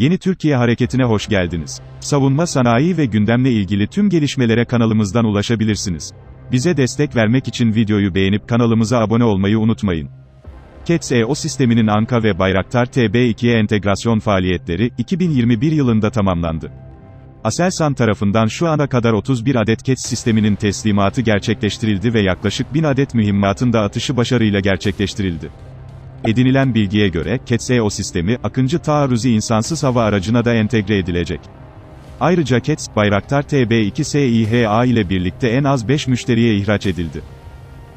Yeni Türkiye Hareketi'ne hoş geldiniz. Savunma sanayi ve gündemle ilgili tüm gelişmelere kanalımızdan ulaşabilirsiniz. Bize destek vermek için videoyu beğenip kanalımıza abone olmayı unutmayın. KETS EO sisteminin Anka ve Bayraktar TB2'ye entegrasyon faaliyetleri 2021 yılında tamamlandı. Aselsan tarafından şu ana kadar 31 adet KETS sisteminin teslimatı gerçekleştirildi ve yaklaşık 1000 adet mühimmatın da atışı başarıyla gerçekleştirildi. Edinilen bilgiye göre, KETS-EO sistemi, Akıncı taarruzi insansız hava aracına da entegre edilecek. Ayrıca KETS, Bayraktar TB2 SİHA ile birlikte en az 5 müşteriye ihraç edildi.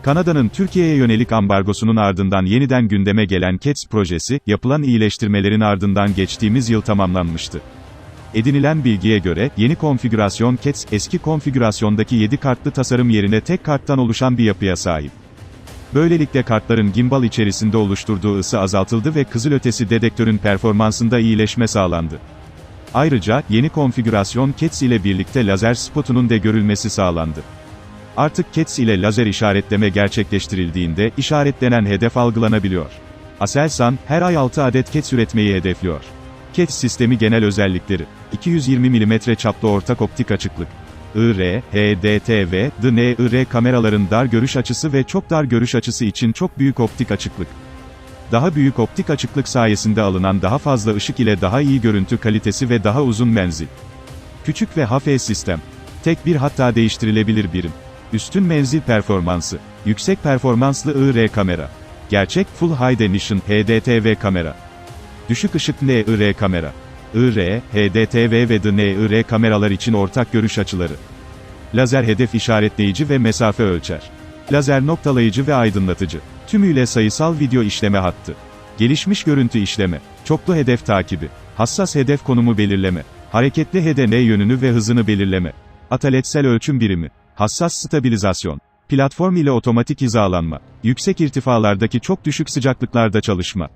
Kanada'nın Türkiye'ye yönelik ambargosunun ardından yeniden gündeme gelen KETS projesi, yapılan iyileştirmelerin ardından geçtiğimiz yıl tamamlanmıştı. Edinilen bilgiye göre, yeni konfigürasyon KETS, eski konfigürasyondaki 7 kartlı tasarım yerine tek karttan oluşan bir yapıya sahip. Böylelikle kartların gimbal içerisinde oluşturduğu ısı azaltıldı ve kızılötesi dedektörün performansında iyileşme sağlandı. Ayrıca, yeni konfigürasyon KETS ile birlikte lazer spotunun de görülmesi sağlandı. Artık KETS ile lazer işaretleme gerçekleştirildiğinde, işaretlenen hedef algılanabiliyor. Aselsan, her ay 6 adet KETS üretmeyi hedefliyor. KETS sistemi genel özellikleri. 220 mm çaplı ortak optik açıklık. IR, HDTV, DNIR kameraların dar görüş açısı ve çok dar görüş açısı için çok büyük optik açıklık. Daha büyük optik açıklık sayesinde alınan daha fazla ışık ile daha iyi görüntü kalitesi ve daha uzun menzil. Küçük ve hafif sistem. Tek bir hatta değiştirilebilir birim. Üstün menzil performansı. Yüksek performanslı IR kamera. Gerçek Full High Definition HDTV kamera. Düşük ışık NIR kamera. IR, HDTV ve DNIR kameralar için ortak görüş açıları. Lazer hedef işaretleyici ve mesafe ölçer. Lazer noktalayıcı ve aydınlatıcı. Tümüyle sayısal video işleme hattı. Gelişmiş görüntü işleme. Çoklu hedef takibi. Hassas hedef konumu belirleme. Hareketli HDN yönünü ve hızını belirleme. Ataletsel ölçüm birimi. Hassas stabilizasyon. Platform ile otomatik hizalanma. Yüksek irtifalardaki çok düşük sıcaklıklarda çalışma.